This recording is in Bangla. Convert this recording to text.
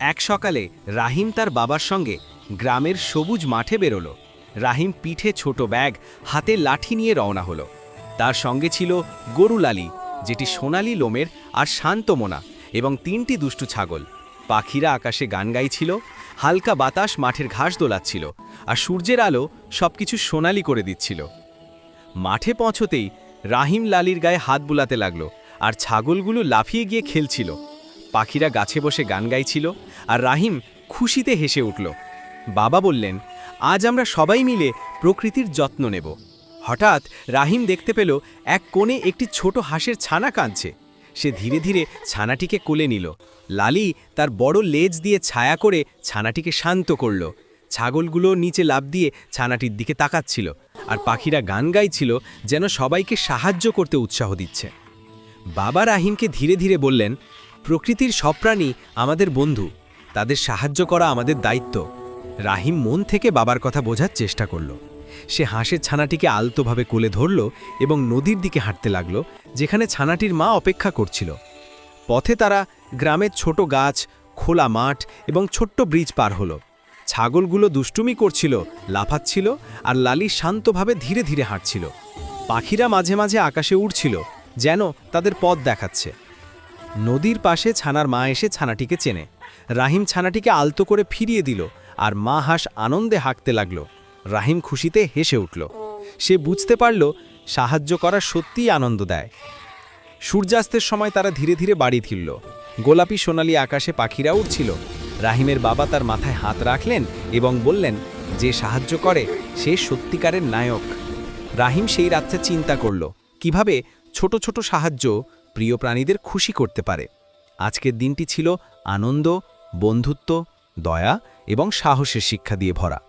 এক সকালে রাহিম তার বাবার সঙ্গে গ্রামের সবুজ মাঠে বেরোলো। রাহিম পিঠে ছোট ব্যাগ, হাতে লাঠি নিয়ে রওনা হলো। তার সঙ্গে ছিল গরুলালি, যেটি সোনালি লোমের আর শান্ত মোনা এবং তিনটি দুষ্টু ছাগল। পাখিরা আকাশে গান গাইছিল, হালকা বাতাস মাঠের ঘাস দোলাচ্ছিল আর সূর্যের আলো সবকিছু সোনালি করে দিচ্ছিল। মাঠে পৌঁছতেই রাহিম লালির গায়ে হাত বুলাতে লাগল আর ছাগলগুলো লাফিয়ে গিয়ে খেলছিল। পাখিরা গাছে বসে গান গাইছিল আর রাহিম খুশিতে হেসে উঠল। বাবা বললেন, আজ আমরা সবাই মিলে প্রকৃতির যত্ন নেব। হঠাৎ রাহিম দেখতে পেল এক কোণে একটি ছোট হাঁসের ছানা কাঁদছে। সে ধীরে ধীরে ছানাটিকে কোলে নিল। লালি তার বড় লেজ দিয়ে ছায়া করে ছানাটিকে শান্ত করল। ছাগলগুলো নিচে লাভ দিয়ে ছানাটির দিকে তাকাচ্ছিল আর পাখিরা গান গাইছিল যেন সবাইকে সাহায্য করতে উৎসাহ দিচ্ছে। বাবা রাহিমকে ধীরে ধীরে বললেন প্রকৃতির সব প্রাণী আমাদের বন্ধু, তাদের সাহায্য করা আমাদের দায়িত্ব। রাহিম মন থেকে বাবার কথা বোঝার চেষ্টা করল। সে হাঁসের ছানাটিকে আলতোভাবে কোলে ধরল এবং নদীর দিকে হাঁটতে লাগল, যেখানে ছানাটির মা অপেক্ষা করছিল। পথে তারা গ্রামের ছোট গাছ, খোলা মাঠ এবং ছোট্ট ব্রিজ পার হলো। ছাগলগুলো দুষ্টুমি করছিল, লাফাচ্ছিল আর লালি শান্তভাবে ধীরে ধীরে হাঁটছিল। পাখিরা মাঝে মাঝে আকাশে উড়ছিল, যেন তাদের পথ দেখাচ্ছে। নদীর পাশে ছানার মা এসে ছানাটিকে চেনে। রাহিম ছানাটিকে আলতো করে ফিরিয়ে দিল আর মা হাঁস আনন্দে হাঁকতে লাগল। রাহিম খুশিতে হেসে উঠল। সে বুঝতে পারল, সাহায্য করা সত্যিই আনন্দ দেয়। সূর্যাস্তের সময় তারা ধীরে ধীরে বাড়ি ফিরল। গোলাপি সোনালি আকাশে পাখিরা উঠছিল রাহিমের বাবা তার মাথায় হাত রাখলেন এবং বললেন, যে সাহায্য করে, সে সত্যিকারের নায়ক। রাহিম সেই রাত্রে চিন্তা করল, কীভাবে ছোট ছোট সাহায্য প্রিয় প্রাণীদের খুশি করতে পারে। আজকের দিনটি ছিল আনন্দ, বন্ধুত্ব, দয়া এবং সাহসের শিক্ষা দিয়ে ভরা।